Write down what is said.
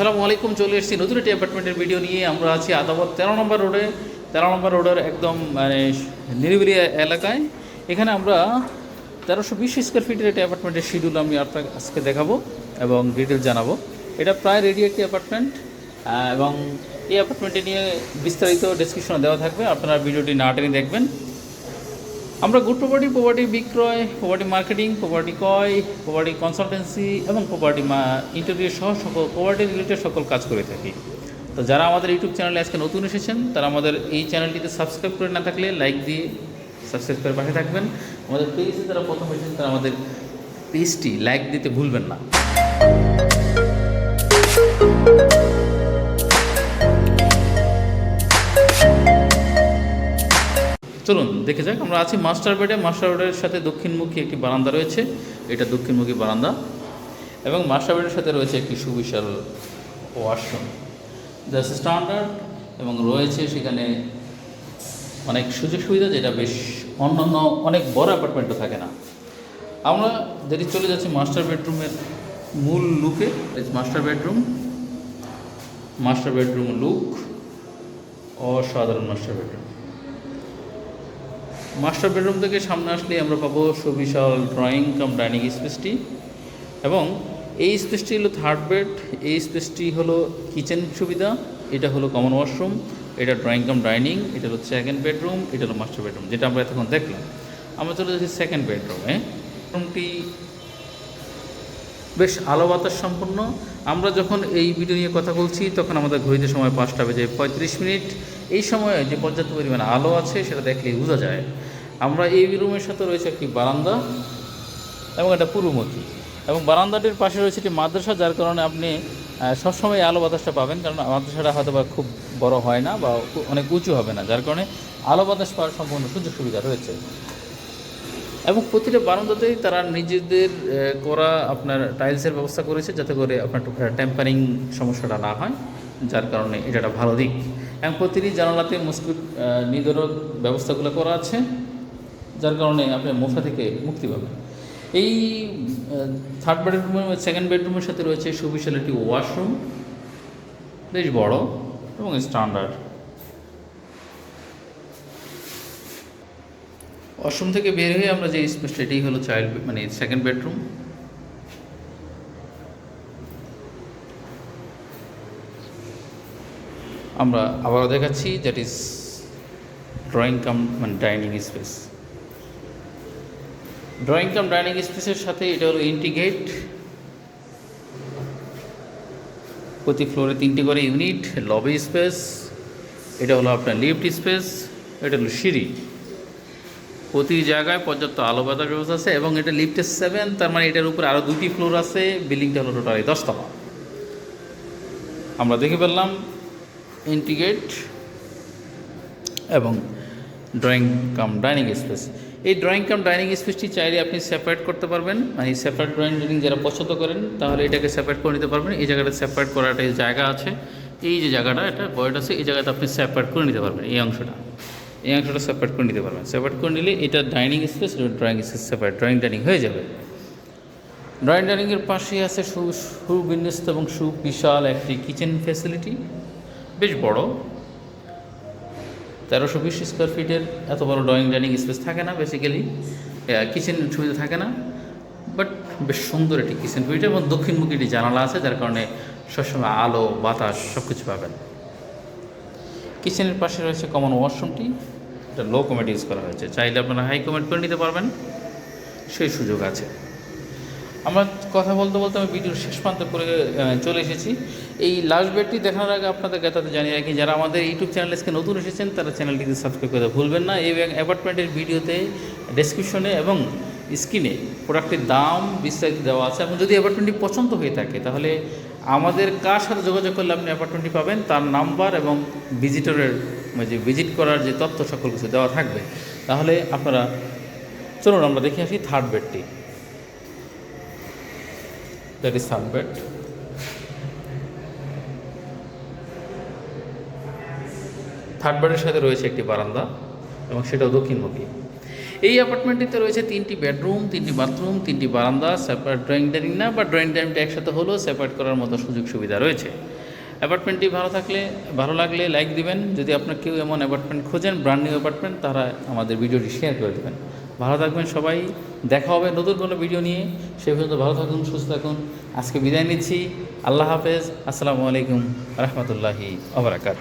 আসসালামু আলাইকুম, চলে এসেছি নতুন একটি অ্যাপার্টমেন্টের ভিডিও নিয়ে। আমরা আছি আদাবত তেরো নম্বর রোডে। তেরো নম্বর রোডের একদম মানে নিরিবিলি এলাকায়। এখানে আমরা তেরোশো বিশ স্কোয়ার ফিটের একটি অ্যাপার্টমেন্টের শিডিউল আমি আপনাকে আজকে দেখাবো এবং ডিটেলস জানাব। এটা প্রায় রেডি একটি অ্যাপার্টমেন্ট এবং এই অ্যাপার্টমেন্টটি নিয়ে বিস্তারিত ডেসক্রিপশনে দেওয়া থাকবে। আপনারা ভিডিওটি না টেনে দেখবেন। আমরা গুড প্রপার্টি প্রপার্টি বিক্রয় প্রপার্টি মার্কেটিং প্রপার্টি ক্রয় প্রপার্টি কনসালটেন্সি এবং প্রপার্টি ইন্টারভিউ সহ সকল প্রপার্টি রিলেটেড সকল কাজ করে থাকি। তো যারা আমাদের ইউটিউব চ্যানেলে আজকে নতুন এসেছেন, তারা আমাদের এই চ্যানেলটিতে সাবস্ক্রাইব করে না থাকলে লাইক দিয়ে সাবস্ক্রাইব করে পাশে থাকবেন। আমাদের পেজে যারা প্রথম এসেছেন তারা আমাদের পেজটি লাইক দিতে ভুলবেন না। চলুন দেখে যাক, আমরা আছি মাস্টার বেডে। মাস্টার বেডের সাথে দক্ষিণমুখী একটি বারান্দা রয়েছে। এটা দক্ষিণমুখী বারান্দা। এবং মাস্টার বেডের সাথে রয়েছে একটি সুবিশাল ওয়াশরুম। যা স্ট্যান্ডার্ড এবং রয়েছে সেখানে অনেক সুযোগ সুবিধা, যেটা বেশ অন্যান্য অনেক বড় অ্যাপার্টমেন্টও থাকে না। আমরা যদি চলে যাচ্ছি মাস্টার বেডরুমের মূল লুকে master bedroom master bedroom look অসাধারণ মাস্টার বেডরুম মাস্টার বেডরুম থেকে সামনে আসলে আমরা পাবো সুবিশাল ড্রয়িং কাম ডাইনিং স্পেসটি এবং এই স্পেসটি হলো থার্ড বেড এই স্পেসটি হলো কিচেন সুবিধা, এটা হলো কমন ওয়াশরুম এটা ড্রয়িং কাম ডাইনিং এটা হলো সেকেন্ড বেডরুম এটা হলো মাস্টার বেডরুম যেটা আমরা এতক্ষণ দেখলাম। আমরা চলে যাচ্ছি সেকেন্ড বেডরুমে রুমটি বেশ আলো বাতাস সম্পন্ন। আমরা যখন এই ভিডিও নিয়ে কথা বলছি, তখন আমাদের ঘড়িতে সময় পাঁচটা বেজে পঁয়ত্রিশ মিনিট। এই সময়ে যে পর্যাপ্ত পরিমাণে আলো আছে, সেটা দেখলেই বোঝা যায়। আমরা এই রুমের সাথে রয়েছে একটি বারান্দা এবং এটা পূর্বমুখী এবং বারান্দাটির পাশে রয়েছে একটি মাদ্রাসা, যার কারণে আপনি সবসময় আলো বাতাসটা পাবেন। কারণ মাদ্রাসাটা হয়তো বা খুব বড় হয় না বা অনেক উঁচু হবে না, যার কারণে আলো বাতাস পাওয়ার সম্পূর্ণ সুযোগ সুবিধা রয়েছে। এবং প্রতিটা বারান্দাতেই তারা নিজেদের করা আপনার টাইলসের ব্যবস্থা করেছে যাতে করে আপনার টেম্পারিং সমস্যাটা না হয়, যার কারণে এটা একটা ভালো দিক। এবং প্রতিটি জানালাতে মস্কিট নিদরক ব্যবস্থাগুলো করা আছে, যার কারণে আপনি মশা থেকে মুক্তি পাবেন। এই থার্ড বেডরুমের সেকেন্ড বেডরুমের সাথে রয়েছে সুবিশাল একটি ওয়াশরুম বেশ বড় এবং স্ট্যান্ডার্ড ওয়াশরুম থেকে বের হয়ে আমরা যে স্পেসটা এটাই হলো চাইল্ড মানে সেকেন্ড বেডরুম আমরা আবারও দেখাচ্ছি দ্যাট ইজ ড্রয়িং কাম মানে dining space drawing cum dining স্পেসের সাথে এটা হলো ইন্টিগ্রেট প্রতি ফ্লোরে তিনটি করে ইউনিট লবি স্পেস এটা হলো আপনার লিফট স্পেস এটা হলো সিঁড়ি। প্রতি জায়গায় পর্যাপ্ত আলো বাতাস ব্যবস্থা আছে এবং এটা লিফটের সেভেন তার মানে এটার উপরে আরও দুটি ফ্লোর আছে বিল্ডিংটা হলো টোটালি দশতলা। আমরা দেখে ফেললাম ইন্টিগ্রেট এবং ড্রয়িং কাম ডাইনিং স্পেস এই ড্রয়িং কাম ডাইনিং স্পেসটি চাইলে আপনি সেপারেট করতে পারবেন। মানে সেপারেট ড্রয়িং ডাইনিং যারা পছন্দ করেন, তাহলে এটাকে সেপারেট করে নিতে পারবেন। এই জায়গাটা সেপারেট করার একটা জায়গা আছে। এই যে জায়গাটা, এটা বয়েড আছে, এই জায়গাতে আপনি সেপারেট করে নিতে পারবেন, এই অংশটা। এই অংশটা সেপারেট করে নিতে পারবেন। সেপারেট করে নিলে এটা ডাইনিং স্পেস এবং drawing space separate drawing dining হয়ে যাবে। ড্রয়িং ডাইনিংয়ের পাশে আছে সু, সুবিন্যস্ত এবং সুবিশাল একটি কিচেন ফ্যাসিলিটি বেশ বড়। তেরোশো বিশ স্কোয়ার ফিটের এত বড় ড্রয়িং ডাইনিং স্পেস থাকে না বেসিক্যালি কিচেন সুবিধা থাকে না। বাট বেশ সুন্দর একটি কিচেন সুবিধা এবং দক্ষিণমুখী একটি জানালা আছে, যার কারণে সবসময় আলো, বাতাস সব কিছু পাবেন। কিচেনের পাশে রয়েছে কমন ওয়াশরুমটি। এটা লো কমেট ইউজ করা হয়েছে। চাইলে আপনারা হাই কমেট করে নিতে পারবেন। সেই সুযোগ আছে। আমরা কথা বলতে বলতে আমি ভিডিওর শেষ প্রান্ত করে চলে এসেছি। এই লাস্ট বেডটি দেখানোর আগে আপনাদের তাদের জানিয়ে রাখি, যারা আমাদের ইউটিউব চ্যানেলে আজকে নতুন এসেছেন, তারা চ্যানেলটিকে সাবস্ক্রাইব করতে ভুলবেন না এই অ্যাপার্টমেন্টের ভিডিওতে ডেসক্রিপশনে এবং স্ক্রিনে প্রোডাক্টের দাম বিস্তারিত দেওয়া আছে। এবং যদি অ্যাপার্টমেন্টটি পছন্দ হয়ে থাকে, তাহলে আমাদের কার সাথে যোগাযোগ করলে আপনি অ্যাপার্টমেন্টটি পাবেন? তার নাম্বার এবং ভিজিটরের যে ভিজিট করার যে তথ্য, সকল কিছু দেওয়া থাকবে। তাহলে আপনারা চলুন, আমরা দেখে আসি third বেডটি that is third bed third বেডের সাথে রয়েছে একটি বারান্দা এবং সেটাও দক্ষিণমুখী। এই অ্যাপার্টমেন্টটিতে রয়েছে তিনটি বেডরুম তিনটি বাথরুম তিনটি বারান্দা সেপারেট ড্রয়িং ডাইনিং না বা ড্রয়িং ডাইনিংটা একসাথে হলেও সেপারেট করার মতো সুযোগ সুবিধা রয়েছে। অ্যাপার্টমেন্টটি ভালো থাকলে, ভালো লাগলে লাইক দিবেন। যদি আপনার কেউ এমন অ্যাপার্টমেন্ট খোঁজেন ব্র্যান্ড নিউ অ্যাপার্টমেন্ট তারা আমাদের ভিডিওটি শেয়ার করে দেবেন। ভালো থাকবেন সবাই। দেখা হবে নতুন কোনো ভিডিও নিয়ে। সে পর্যন্ত ভালো থাকুন, সুস্থ থাকুন। আজকে বিদায় নিচ্ছি। আল্লাহ হাফেজ। আসসালামু আলাইকুম। রহমতুল্লাহি আবরাকাত